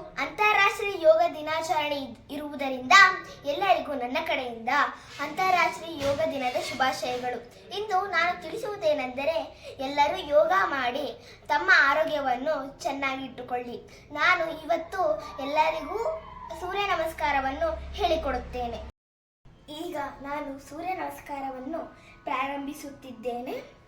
ಅಂತಾರಾಷ್ಟ್ರೀಯ ಯೋಗ ದಿನಾಚರಣೆ ಇರುವುದರಿಂದ ಎಲ್ಲರಿಗೂ ನನ್ನ ಕಡೆಯಿಂದ ಅಂತಾರಾಷ್ಟ್ರೀಯ ಯೋಗ ದಿನದ ಶುಭಾಶಯಗಳು. ಇಂದು ನಾನು ತಿಳಿಸುವುದೇನೆಂದರೆ ಎಲ್ಲರೂ ಯೋಗ ಮಾಡಿ ತಮ್ಮ ಆರೋಗ್ಯವನ್ನು ಚೆನ್ನಾಗಿಟ್ಟುಕೊಳ್ಳಿ ನಾನು ಇವತ್ತು ಎಲ್ಲರಿಗೂ ಸೂರ್ಯ ನಮಸ್ಕಾರವನ್ನು ಹೇಳಿಕೊಡುತ್ತೇನೆ. ಈಗ ನಾನು ಸೂರ್ಯ ನಮಸ್ಕಾರವನ್ನು ಪ್ರಾರಂಭಿಸುತ್ತಿದ್ದೇನೆ.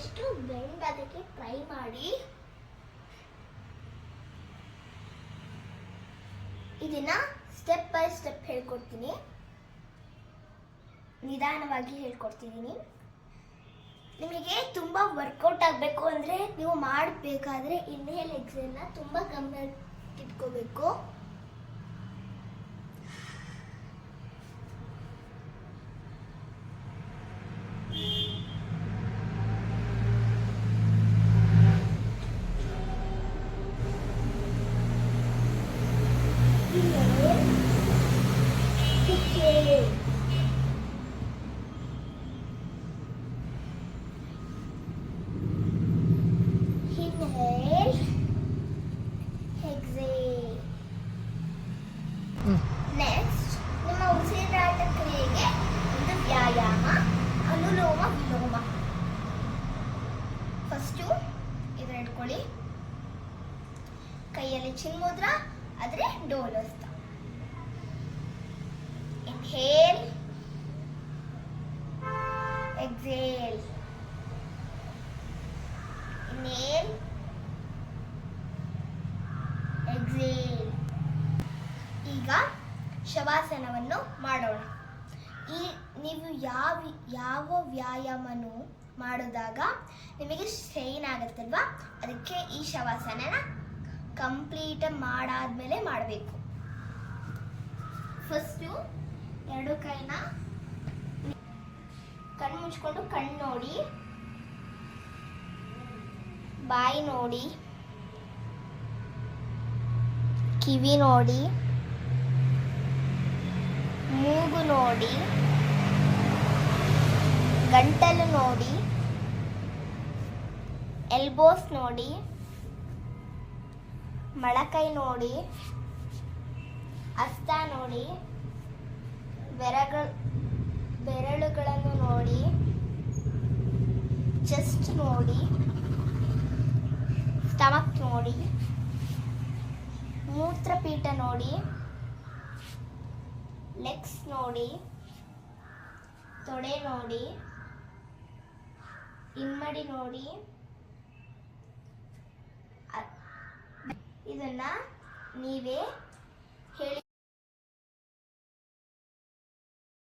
ಆದಷ್ಟು ಬೆಂಡ್ ಅದಕ್ಕೆ ಟ್ರೈ ಮಾಡಿ. ಇದನ್ನ ಸ್ಟೆಪ್ ಬೈ ಸ್ಟೆಪ್ ಹೇಳ್ಕೊಡ್ತೀನಿ. ನಿಧಾನವಾಗಿ ಹೇಳ್ಕೊಡ್ತಿದ್ದೀನಿ. ನಿಮಗೆ ತುಂಬ ವರ್ಕೌಟ್ ಆಗಬೇಕು ಅಂದರೆ ನೀವು ಮಾಡಬೇಕಾದ್ರೆ ಇನ್ಹೇಲ್ ಎಕ್ಸೈಲ್ನ ತುಂಬ ಗಮನ ಇಟ್ಕೋಬೇಕು. ಇದನ್ನ ಇಟ್ಕೊಳ್ಳಿ ಕೈಯಲ್ಲಿ ಚಿನ್ಮುದ್ರ ಆದರೆ ಡೋಲಸ್ತ. Exhale Inhale. ಎಕ್ಸೇಲ್ ಈಗ ಶವಾಸನವನ್ನು ಮಾಡೋಣ. ಈ ನೀವು ಯಾವ ಯಾವ ವ್ಯಾಯಾಮನು ಮಾಡಿದಾಗ ನಿಮಗೆ ಸ್ಟ್ರೈನ್ ಆಗುತ್ತಲ್ವಾ? ಅದಕ್ಕೆ ಈ ಶವಾಸನನ ಕಂಪ್ಲೀಟ್ ಮಾಡಾದ್ಮೇಲೆ ಮಾಡಬೇಕು. ಫಸ್ಟು ಎರಡು ಕೈನ ಮುಚ್ಕೊಂಡು ಕಣ್ಣು ನೋಡಿ. ಬಾಯಿ ನೋಡಿ. ಕಿವಿ ನೋಡಿ. ಮೂಗು ನೋಡಿ. ಗಂಟಲು ನೋಡಿ. ಎಲ್ಬೋಸ್ ನೋಡಿ. ಮೊಳಕೈ ನೋಡಿ. ಹಸ್ತ ನೋಡಿ. ಬೆರಗಳು ಬೆರಳುಗಳನ್ನು ನೋಡಿ ಚೆಸ್ಟ್ ನೋಡಿ ಸ್ಟಮಕ್ ನೋಡಿ ಮೂತ್ರಪೀಠ ನೋಡಿ ಲೆಗ್ಸ್ ನೋಡಿ, ತೊಡೆ ನೋಡಿ, ಇಮ್ಮಡಿ ನೋಡಿ. ಇದನ್ನು ನೀವೇ